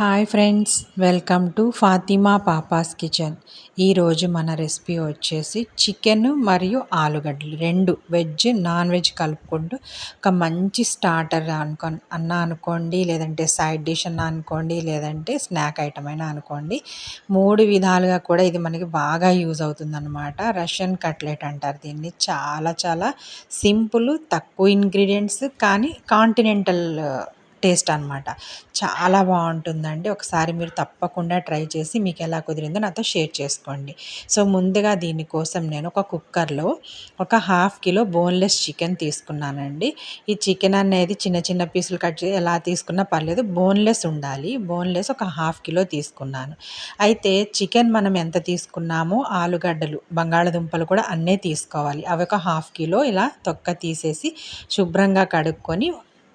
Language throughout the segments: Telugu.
Hi friends welcome to Fatima papa's kitchen. ఈరోజు మన రెసిపీ వచ్చేసి చికెన్ మరియు ఆలుగడ్డలు రెండు. వెజ్ నాన్ వెజ్ కలుపుకుంటూ ఒక మంచి స్టార్టర్ అనుకో అన్న అనుకోండి లేదంటే సైడ్ డిష్ అన్న అనుకోండి లేదంటే స్నాక్ ఐటమ్ అయినా అనుకోండి. మూడు విధాలుగా కూడా ఇది మనకి బాగా యూజ్ అవుతుందన్నమాట. రష్యన్ కట్లెట్ అంటారు దీన్ని. చాలా చాలా సింపుల్ తక్కువ ఇంగ్రీడియంట్స్ కానీ కాంటినెంటల్ టేస్ట్ అనమాట చాలా బాగుంటుందండి. ఒకసారి మీరు తప్పకుండా ట్రై చేసి మీకు ఎలా కుదిరిందో నాతో షేర్ చేసుకోండి. సో ముందుగా దీనికోసం నేను ఒక కుక్కర్లో ఒక హాఫ్ కిలో బోన్లెస్ చికెన్ తీసుకున్నానండి. ఈ చికెన్ అనేది చిన్న చిన్న పీసులు కట్ చేసి ఎలా తీసుకున్నా పర్లేదు బోన్లెస్ ఉండాలి. బోన్లెస్ ఒక హాఫ్ కిలో తీసుకున్నాను. అయితే చికెన్ మనం ఎంత తీసుకున్నామో ఆలుగడ్డలు బంగాళదుంపలు కూడా అన్నీ తీసుకోవాలి. అవి ఒక హాఫ్ కిలో ఇలా తొక్క తీసేసి శుభ్రంగా కడుక్కొని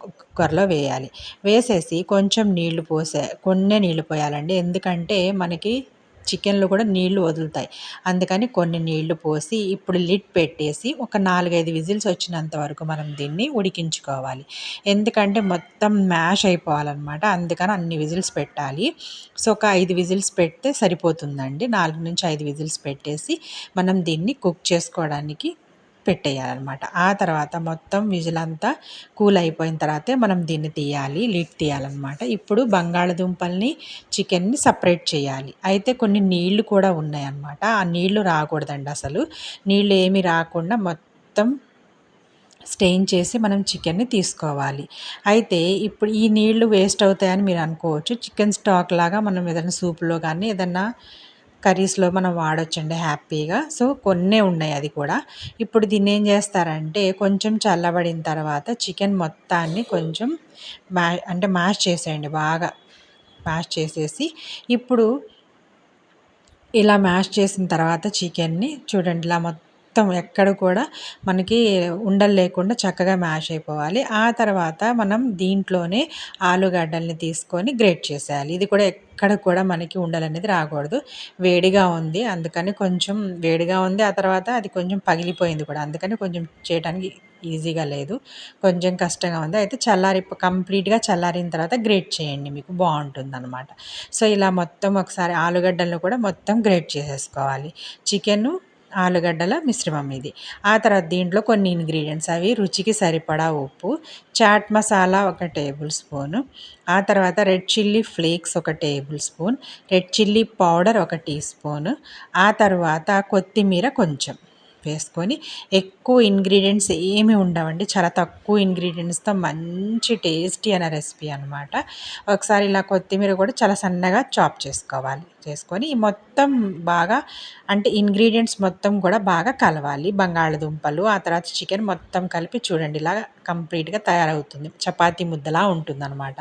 కుక్కర్లో వేయాలి. వేసేసి కొంచెం నీళ్ళు పోసే కొన్ని నీళ్ళు పోయాలండి. ఎందుకంటే మనకి చికెన్లో కూడా నీళ్ళు వదులుతాయి. అందుకని కొన్ని నీళ్ళు పోసి ఇప్పుడు లిడ్ పెట్టేసి ఒక నాలుగైదు విజిల్స్ వచ్చినంత వరకు మనం దీన్ని ఉడికించుకోవాలి. ఎందుకంటే మొత్తం మ్యాష్ అయిపోవాలన్నమాట. అందుకని అన్ని విజిల్స్ పెట్టాలి. సో ఒక ఐదు విజిల్స్ పెడితే సరిపోతుందండి. నాలుగు నుంచి ఐదు విజిల్స్ పెట్టేసి మనం దీన్ని కుక్ చేసుకోవడానికి పెట్టేయాలన్నమాట. ఆ తర్వాత మొత్తం విజిల్ అంతా కూల్ అయిపోయిన తర్వాతే మనం దీన్ని తీయాలి లిడ్ తీయాలన్నమాట. ఇప్పుడు బంగాళదుంపల్ని చికెన్ని సపరేట్ చేయాలి. అయితే కొన్ని నీళ్ళు కూడా ఉన్నాయన్నమాట. ఆ నీళ్ళు రాకూడదండి అసలు. నీళ్ళు ఏమి రాకుండా మొత్తం స్టెయిన్ చేసి మనం చికెన్ని తీసుకోవాలి. అయితే ఇప్పుడు ఈ నీళ్ళు వేస్ట్ అవుతాయని మీరు అనుకోవచ్చు. చికెన్ స్టాక్ లాగా మనం ఏదైనా సూప్లో కానీ ఏదన్నా కర్రీస్లో మనం వాడొచ్చండి హ్యాపీగా. సో కొన్నే ఉన్నాయి అది కూడా. ఇప్పుడు దీన్ని ఏం చేస్తారంటే కొంచెం చల్లబడిన తర్వాత చికెన్ మొత్తాన్ని కొంచెం మ్యా అంటే మ్యాష్ చేసేయండి బాగా. మ్యాష్ చేసేసి ఇప్పుడు ఇలా మ్యాష్ చేసిన తర్వాత చికెన్ని చూడండి ఇలా మొత్తం మొత్తం ఎక్కడ కూడా మనకి ఉండలు లేకుండా చక్కగా మ్యాష్ అయిపోవాలి. ఆ తర్వాత మనం దీంట్లోనే ఆలుగడ్డల్ని తీసుకొని గ్రేట్ చేసేయాలి. ఇది కూడా ఎక్కడ కూడా మనకి ఉండలు అనేది రాకూడదు. వేడిగా ఉంది. అందుకని కొంచెం వేడిగా ఉంది. ఆ తర్వాత అది కొంచెం పగిలిపోయింది కూడా. అందుకని కొంచెం చేయడానికి ఈజీగా లేదు. కొంచెం కష్టంగా ఉంది. అయితే చల్లారి కంప్లీట్గా చల్లారిన తర్వాత గ్రేట్ చేయండి. మీకు బాగుంటుంది అనమాట సో ఇలా మొత్తం ఒకసారి ఆలుగడ్డలను కూడా మొత్తం గ్రేట్ చేసేసుకోవాలి. చికెను ఆలుగడ్డల మిశ్రమం ఇది. ఆ తర్వాత దీంట్లో కొన్ని ఇంగ్రీడియంట్స్ అవి రుచికి సరిపడా ఉప్పు చాట్ మసాలా ఒక టేబుల్ స్పూను ఆ తర్వాత రెడ్ చిల్లీ ఫ్లేక్స్ ఒక tablespoon red chilli powder ఒక టీ స్పూను ఆ తర్వాత కొత్తిమీర కొంచెం. వేసుకొని ఎక్కువ ఇంగ్రీడియంట్స్ ఏమి ఉండవండి. చాలా తక్కువ ఇంగ్రీడియంట్స్తో మంచి టేస్టీ అనే రెసిపీ అనమాట ఒకసారి ఇలా కొత్తిమీర కూడా చాలా సన్నగా చాప్ చేసుకోవాలి. చేసుకొని మొత్తం బాగా అంటే ఇంగ్రీడియంట్స్ మొత్తం కూడా బాగా కలవాలి. బంగాళదుంపలు ఆ తర్వాత చికెన్ మొత్తం కలిపి చూడండి. ఇలా కంప్లీట్గా తయారవుతుంది. చపాతీ ముద్దలా ఉంటుందన్నమాట.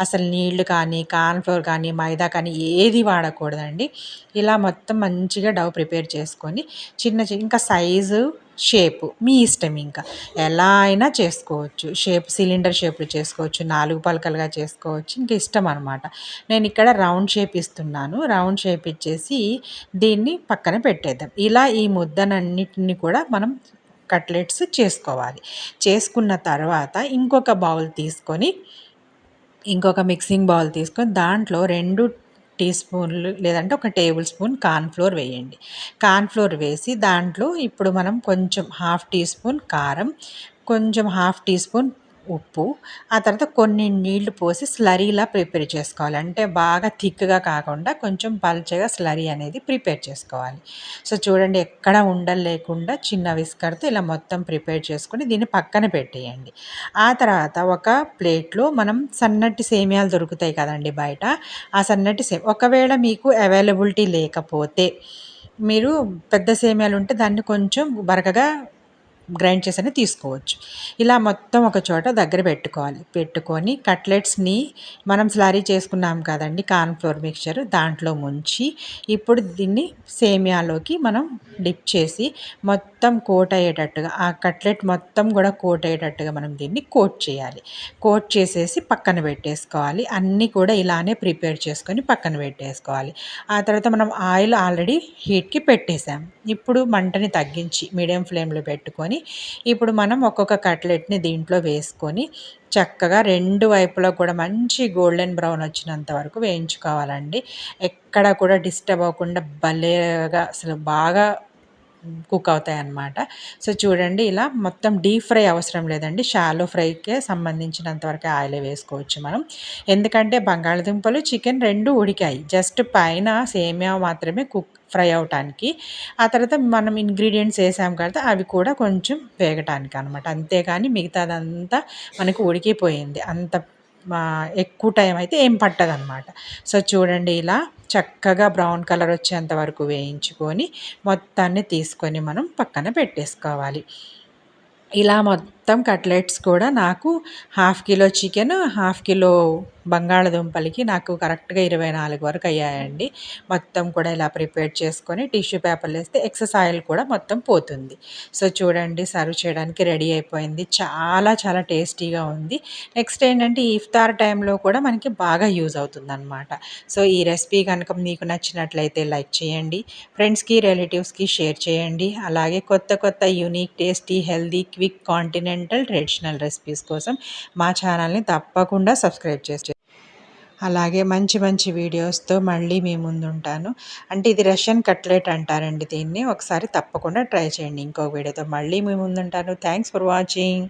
అసలు నీళ్ళు కానీ కార్న్ఫ్లోర్ కానీ మైదా కానీ ఏది వాడకూడదండి. ఇలా మొత్తం మంచిగా డవ్ ప్రిపేర్ చేసుకొని చిన్న చిన్న ఇంకా సైజు షేపు మీ ఇష్టం ఇంకా. ఎలా అయినా చేసుకోవచ్చు. షేప్ సిలిండర్ షేప్లో చేసుకోవచ్చు. నాలుగు పలకలుగా చేసుకోవచ్చు. ఇంకా ఇష్టం అనమాట నేను ఇక్కడ రౌండ్ షేప్ ఇస్తున్నాను. రౌండ్ షేప్ ఇచ్చేసి దీన్ని పక్కన పెట్టేద్దాం. ఇలా ఈ ముద్దనన్నిటిని కూడా మనం కట్లెట్స్ చేసుకోవాలి. చేసుకున్న తర్వాత ఇంకొక బౌల్ తీసుకొని ఇంకొక మిక్సింగ్ బౌల్ తీసుకొని దాంట్లో రెండు టీ స్పూన్లు లేదంటే ఒక టేబుల్ స్పూన్ కార్న్ఫ్లోర్ వేయండి. కార్న్ఫ్లోర్ వేసి దాంట్లో ఇప్పుడు మనం కొంచెం హాఫ్ టీ స్పూన్ కారం కొంచెం హాఫ్ టీ స్పూన్ ఉప్పు ఆ తర్వాత కొన్ని నీళ్ళు పోసి స్లరీలా ప్రిపేర్ చేసుకోవాలి. అంటే బాగా థిక్గా కాకుండా కొంచెం పల్చగా స్లరీ అనేది ప్రిపేర్ చేసుకోవాలి. సో చూడండి ఎక్కడ ఉండలు లేకుండా చిన్న విస్కర్తో ఇలా మొత్తం ప్రిపేర్ చేసుకుని దీన్ని పక్కన పెట్టేయండి. ఆ తర్వాత ఒక ప్లేట్లో మనం సన్నటి సేమియాలు దొరుకుతాయి కదండి బయట. ఆ సన్నటి సేమి ఒకవేళ మీకు అవైలబిలిటీ లేకపోతే మీరు పెద్ద సేమియాలు ఉంటే దాన్ని కొంచెం బరకగా గ్రైండ్ చేసి తీసుకోవచ్చు. ఇలా మొత్తం ఒక చోట దగ్గర పెట్టుకోవాలి. పెట్టుకొని కట్లెట్స్ని మనం స్లారీ చేసుకున్నాం కదండి కార్న్ఫ్లోర్ మిక్చర్ దాంట్లో ముంచి ఇప్పుడు దీన్ని సేమియాలోకి మనం డిప్ చేసి మొత్తం కోట్ అయ్యేటట్టుగా ఆ కట్లెట్ మొత్తం కూడా కోట్ అయ్యేటట్టుగా మనం దీన్ని కోట్ చేయాలి. కోట్ చేసేసి పక్కన పెట్టేసుకోవాలి. అన్నీ కూడా ఇలానే ప్రిపేర్ చేసుకొని పక్కన పెట్టేసుకోవాలి. ఆ తర్వాత మనం ఆయిల్ ఆల్రెడీ హీట్కి పెట్టేసాం ఇప్పుడు మంటని తగ్గించి మీడియం ఫ్లేమ్లో పెట్టుకొని వేసుకొని ఇప్పుడు మనం ఒక్కొక్క కట్లెట్ని దీంట్లో వేసుకొని చక్కగా రెండు వైపులా కూడా మంచి గోల్డెన్ బ్రౌన్ వచ్చినంత వరకు వేయించుకోవాలండి. ఎక్కడ కూడా డిస్టర్బ్ అవ్వకుండా భలేగా అసలు బాగా కుక్ అవుతాయి అన్నమాట సో చూడండి ఇలా మొత్తం డీప్ ఫ్రై అవసరం లేదండి. షాలో ఫ్రైకే సంబంధించినంతవరకు ఆయిల్ వేసుకోవచ్చు మనం. ఎందుకంటే బంగాళదుంపలు చికెన్ రెండు ఉడికాయి. జస్ట్ పైన సేమియా మాత్రమే కుక్ ఫ్రై అవటానికి. ఆ తర్వాత మనం ఇంగ్రీడియంట్స్ వేసాం కదా అవి కూడా కొంచెం వేగటానికి అనమాట అంతేగాని మిగతాదంతా మనకు ఉడికిపోయింది. అంత ఎక్కువ టైం అయితే ఏం పట్టదనమాట సో చూడండి ఇలా చక్కగా బ్రౌన్ కలర్ వచ్చేంత వరకు వేయించుకొని మొత్తాన్ని తీసుకొని మనం పక్కన పెట్టేసుకోవాలి. ఇలా మొ మొత్తం కట్లెట్స్ కూడా నాకు half kilo chicken half kilo బంగాళదుంపలకి నాకు కరెక్ట్గా ఇరవై నాలుగు వరకు అయ్యాయండి. మొత్తం కూడా ఇలా ప్రిపేర్ చేసుకొని టిష్యూ పేపర్లు వేస్తే ఎక్సెస్ ఆయిల్ కూడా మొత్తం పోతుంది. సో చూడండి సర్వ్ చేయడానికి రెడీ అయిపోయింది. చాలా చాలా టేస్టీగా ఉంది. నెక్స్ట్ ఏంటంటే ఇఫ్తార్ టైంలో కూడా మనకి బాగా యూజ్ అవుతుందన్నమాట. సో ఈ రెసిపీ కనుక మీకు నచ్చినట్లయితే లైక్ చేయండి. ఫ్రెండ్స్కి రిలేటివ్స్కి షేర్ చేయండి. అలాగే కొత్త కొత్త unique tasty healthy quick continent oriental traditional recipes కోసం మా ఛానల్ని తప్పకుండా సబ్స్క్రైబ్ చేసి అలాగే మంచి మంచి వీడియోస్తో మళ్ళీ మీ ముందు ఉంటాను అంటే ఇది రష్యన్ కట్లెట్ అంటారండి దీన్ని. ఒకసారి తప్పకుండా ట్రై చేయండి. ఇంకో వీడియోతో మళ్ళీ మీ ముందు ఉంటాను థ్యాంక్స్ ఫర్ వాచింగ్